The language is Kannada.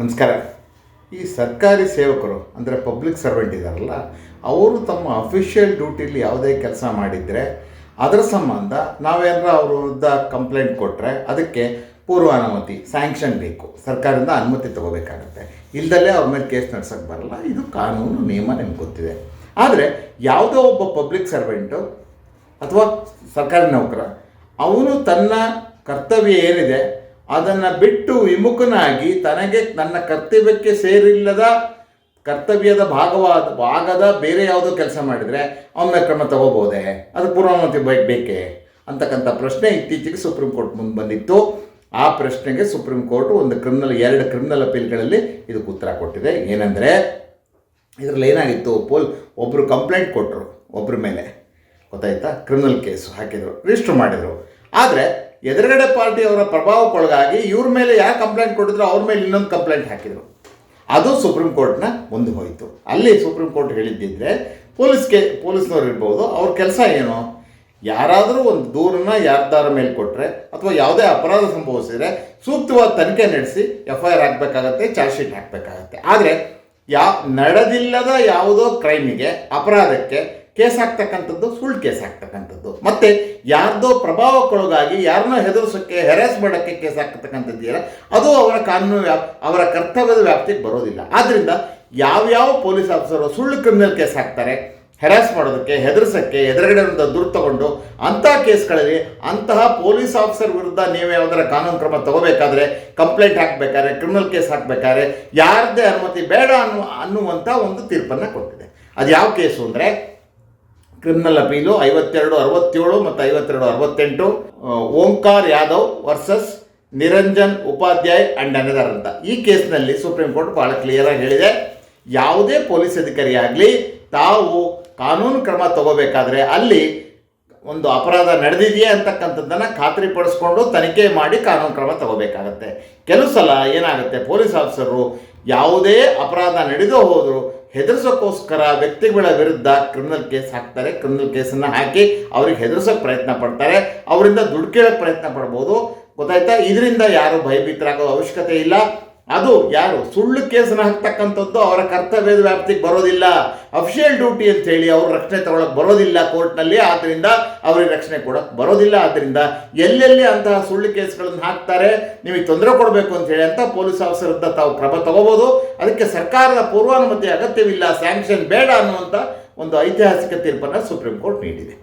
ನಮಸ್ಕಾರ. ಈ ಸರ್ಕಾರಿ ಸೇವಕರು, ಅಂದರೆ ಪಬ್ಲಿಕ್ ಸರ್ವೆಂಟ್ ಇದ್ದಾರಲ್ಲ ಅವರು ತಮ್ಮ ಅಫಿಷಿಯಲ್ ಡ್ಯೂಟಿಲಿ ಯಾವುದೇ ಕೆಲಸ ಮಾಡಿದರೆ, ಅದರ ಸಂಬಂಧ ನಾವೇನಾರ ಅವ್ರ ವಿರುದ್ಧ ಕಂಪ್ಲೇಂಟ್ ಕೊಟ್ಟರೆ ಅದಕ್ಕೆ ಪೂರ್ವ ಅನುಮತಿ ಸ್ಯಾಂಕ್ಷನ್ ಬೇಕು. ಸರ್ಕಾರದಿಂದ ಅನುಮತಿ ತಗೋಬೇಕಾಗುತ್ತೆ. ಇಲ್ದಲ್ಲೇ ಅವ್ರ ಮೇಲೆ ಕೇಸ್ ನಡ್ಸೋಕ್ಕೆ ಬರಲ್ಲ. ಇದು ಕಾನೂನು, ನಿಯಮ ನಿಮ್ಗೆ ಗೊತ್ತಿದೆ. ಆದರೆ ಯಾವುದೋ ಒಬ್ಬ ಪಬ್ಲಿಕ್ ಸರ್ವೆಂಟು ಅಥವಾ ಸರ್ಕಾರಿ ನೌಕರ, ಅವನು ತನ್ನ ಕರ್ತವ್ಯ ಏನಿದೆ ಅದನ್ನು ಬಿಟ್ಟು ವಿಮುಖನಾಗಿ ತನಗೆ ನನ್ನ ಕರ್ತವ್ಯಕ್ಕೆ ಸೇರಿಲ್ಲದ ಕರ್ತವ್ಯದ ಭಾಗವಾದ, ಭಾಗದ ಬೇರೆ ಯಾವುದೋ ಕೆಲಸ ಮಾಡಿದರೆ ಅವನ ಕ್ರಮ ತಗೋಬೋದೆ? ಅದು ಪೂರ್ವಾನುಮತಿ ಬೇಕೇ? ಅಂತಕ್ಕಂಥ ಪ್ರಶ್ನೆ ಇತ್ತೀಚೆಗೆ ಸುಪ್ರೀಂ ಕೋರ್ಟ್ ಮುಂದೆ ಬಂದಿತ್ತು. ಆ ಪ್ರಶ್ನೆಗೆ ಸುಪ್ರೀಂ ಕೋರ್ಟ್ ಒಂದು ಕ್ರಿಮಿನಲ್, ಎರಡು ಕ್ರಿಮಿನಲ್ ಅಪೀಲ್ಗಳಲ್ಲಿ ಇದಕ್ಕೆ ಉತ್ತರ ಕೊಟ್ಟಿದೆ. ಏನಂದರೆ, ಇದರಲ್ಲಿ ಏನಾಗಿತ್ತು ಪೋಲ್ ಒಬ್ಬರು ಕಂಪ್ಲೇಂಟ್ ಕೊಟ್ಟರು ಒಬ್ಬರ ಮೇಲೆ. ಗೊತ್ತಾಯ್ತಾ? ಕ್ರಿಮಿನಲ್ ಕೇಸು ಹಾಕಿದರು, ರಿಜಿಸ್ಟರ್ ಮಾಡಿದರು. ಆದರೆ ಎದುರುಗಡೆ ಪಾರ್ಟಿಯವರ ಪ್ರಭಾವಕ್ಕೊಳಗಾಗಿ ಇವ್ರ ಮೇಲೆ ಯಾರು ಕಂಪ್ಲೇಂಟ್ ಕೊಟ್ಟಿದ್ರು ಅವ್ರ ಮೇಲೆ ಇನ್ನೊಂದು ಕಂಪ್ಲೇಂಟ್ ಹಾಕಿದರು. ಅದು ಸುಪ್ರೀಂ ಕೋರ್ಟ್ನ ಮುಂದೆ ಹೋಯಿತು. ಅಲ್ಲಿ ಸುಪ್ರೀಂ ಕೋರ್ಟ್ ಹೇಳಿದ್ದಿದ್ರೆ ಪೊಲೀಸ್ಗೆ, ಪೊಲೀಸ್ನವ್ರು ಇರ್ಬೋದು, ಅವ್ರ ಕೆಲಸ ಏನು? ಯಾರಾದರೂ ಒಂದು ದೂರನ್ನ ಯಾರ್ದಾರ ಮೇಲೆ ಕೊಟ್ಟರೆ ಅಥವಾ ಯಾವುದೇ ಅಪರಾಧ ಸಂಭವಿಸಿದರೆ ಸೂಕ್ತವಾದ ತನಿಖೆ ನಡೆಸಿ ಎಫ್ ಐ ಆರ್ ಹಾಕಬೇಕಾಗತ್ತೆ ಚಾರ್ಜ್ ಶೀಟ್ ಹಾಕಬೇಕಾಗತ್ತೆ. ಆದರೆ ಯಾ, ನಡೆದಿಲ್ಲದ ಯಾವುದೋ ಕ್ರೈಮಿಗೆ ಅಪರಾಧಕ್ಕೆ ಕೇಸ್ ಹಾಕ್ತಕ್ಕಂಥದ್ದು ಸುಳ್ಳು ಕೇಸ್ ಹಾಕ್ತಕ್ಕಂಥದ್ದು ಮತ್ತು ಯಾರ್ದೋ ಪ್ರಭಾವಕ್ಕೊಳಗಾಗಿ ಯಾರನ್ನೋ ಹೆದರ್ಸೋಕ್ಕೆ ಹೆರಾಸ್ ಮಾಡೋಕ್ಕೆ ಕೇಸ್ ಹಾಕ್ತಕ್ಕಂಥದ್ದು ಇದೆಯಲ್ಲ ಅದು ಅವರ ಕಾನೂನು ವ್ಯಾಪ್, ಅವರ ಕರ್ತವ್ಯದ ವ್ಯಾಪ್ತಿಗೆ ಬರೋದಿಲ್ಲ. ಆದ್ದರಿಂದ ಯಾವ್ಯಾವ ಪೊಲೀಸ್ ಆಫೀಸರು ಸುಳ್ಳು ಕ್ರಿಮಿನಲ್ ಕೇಸ್ ಹಾಕ್ತಾರೆ ಹೆರಾಸ್ ಮಾಡೋದಕ್ಕೆ, ಹೆದರ್ಸೋಕ್ಕೆ ಎದುರುಗಡೆಯಿಂದ ದುಡ್ಡು ತಗೊಂಡು ಅಂತಹ ಕೇಸ್ಗಳಲ್ಲಿ ಅಂತಹ ಪೊಲೀಸ್ ಆಫೀಸರ್ ವಿರುದ್ಧ ನೀವು ಯಾವುದರ ಕಾನೂನು ಕ್ರಮ ತಗೋಬೇಕಾದ್ರೆ, ಕಂಪ್ಲೇಂಟ್ ಹಾಕಬೇಕಾದ್ರೆ, ಕ್ರಿಮಿನಲ್ ಕೇಸ್ ಹಾಕಬೇಕಾದ್ರೆ ಯಾರದೇ ಅನುಮತಿ ಬೇಡ ಅನ್ನುವ, ಅನ್ನುವಂಥ ಒಂದು ತೀರ್ಪನ್ನು ಕೊಟ್ಟಿದೆ. ಅದು ಯಾವ ಕೇಸು ಅಂದರೆ ಕ್ರಿಮಿನಲ್ ಅಪೀಲು, ಐವತ್ತೆರಡು, ಅರವತ್ತೇಳು ಮತ್ತು ಐವತ್ತೆರಡು, ಅರವತ್ತೆಂಟು Omkar Yadav versus Niranjan Upadhyay and another ಅಂತ. ಈ ಕೇಸ್ನಲ್ಲಿ ಸುಪ್ರೀಂ ಕೋರ್ಟ್ ಭಾಳ ಕ್ಲಿಯರಾಗಿ ಹೇಳಿದೆ. ಯಾವುದೇ ಪೊಲೀಸ್ ಅಧಿಕಾರಿಯಾಗಲಿ ತಾವು ಕಾನೂನು ಕ್ರಮ ತಗೋಬೇಕಾದ್ರೆ ಅಲ್ಲಿ ಒಂದು ಅಪರಾಧ ನಡೆದಿದೆಯೇ ಅಂತಕ್ಕಂಥದ್ದನ್ನು ಖಾತ್ರಿಪಡಿಸ್ಕೊಂಡು ತನಿಖೆ ಮಾಡಿ ಕಾನೂನು ಕ್ರಮ ತಗೋಬೇಕಾಗತ್ತೆ. ಕೆಲವು ಸಲ ಏನಾಗುತ್ತೆ, ಪೊಲೀಸ್ ಆಫೀಸರು ಯಾವುದೇ ಅಪರಾಧ ನಡೆದು ಹೋದರೂ ಹೆದರ್ಸೋಕ್ಕೋಸ್ಕರ ವ್ಯಕ್ತಿಗಳ ವಿರುದ್ಧ ಕ್ರಿಮಿನಲ್ ಕೇಸ್ ಹಾಕ್ತಾರೆ. ಕ್ರಿಮಿನಲ್ ಕೇಸನ್ನು ಹಾಕಿ ಅವ್ರಿಗೆ ಹೆದರ್ಸೋಕೆ ಪ್ರಯತ್ನ ಪಡ್ತಾರೆ. ಅವರಿಂದ ದುಡ್ಡು ಕೇಳೋಕ್ಕೆ ಪ್ರಯತ್ನ ಪಡ್ಬೋದು. ಗೊತ್ತಾಯ್ತಾ? ಇದರಿಂದ ಯಾರು ಭಯಭೀತರಾಗೋ ಅವಶ್ಯಕತೆ ಇಲ್ಲ. ಅದು ಯಾರು? ಸುಳ್ಳು ಕೇಸನ್ನು ಹಾಕ್ತಕ್ಕಂಥದ್ದು ಅವರ ಕರ್ತವ್ಯದ ವ್ಯಾಪ್ತಿಗೆ ಬರೋದಿಲ್ಲ. ಅಫಿಷಿಯಲ್ ಡ್ಯೂಟಿ ಅಂತ ಹೇಳಿ ಅವರು ರಕ್ಷಣೆ ತಗೊಳಕ್ಕೆ ಬರೋದಿಲ್ಲ ಕೋರ್ಟ್ನಲ್ಲಿ ಆದ್ದರಿಂದ ಅವ್ರಿಗೆ ರಕ್ಷಣೆ ಕೊಡೋಕೆ ಬರೋದಿಲ್ಲ. ಆದ್ದರಿಂದ ಎಲ್ಲೆಲ್ಲಿ ಅಂತಹ ಸುಳ್ಳು ಕೇಸ್ಗಳನ್ನು ಹಾಕ್ತಾರೆ, ನಿಮಗೆ ತೊಂದರೆ ಕೊಡಬೇಕು ಅಂತ ಹೇಳಿ ಅಂತ ಪೊಲೀಸ್ ಆಫೀಸರ್ ಅಂತ ತಾವು ಕ್ರಮ ತಗೋಬೋದು. ಅದಕ್ಕೆ ಸರ್ಕಾರದ ಪೂರ್ವಾನುಮತಿ ಅಗತ್ಯವಿಲ್ಲ ಸ್ಯಾಂಕ್ಷನ್ ಬೇಡ ಅನ್ನುವಂಥ ಒಂದು ಐತಿಹಾಸಿಕ ತೀರ್ಪನ್ನು ಸುಪ್ರೀಂ ಕೋರ್ಟ್ ನೀಡಿದೆ.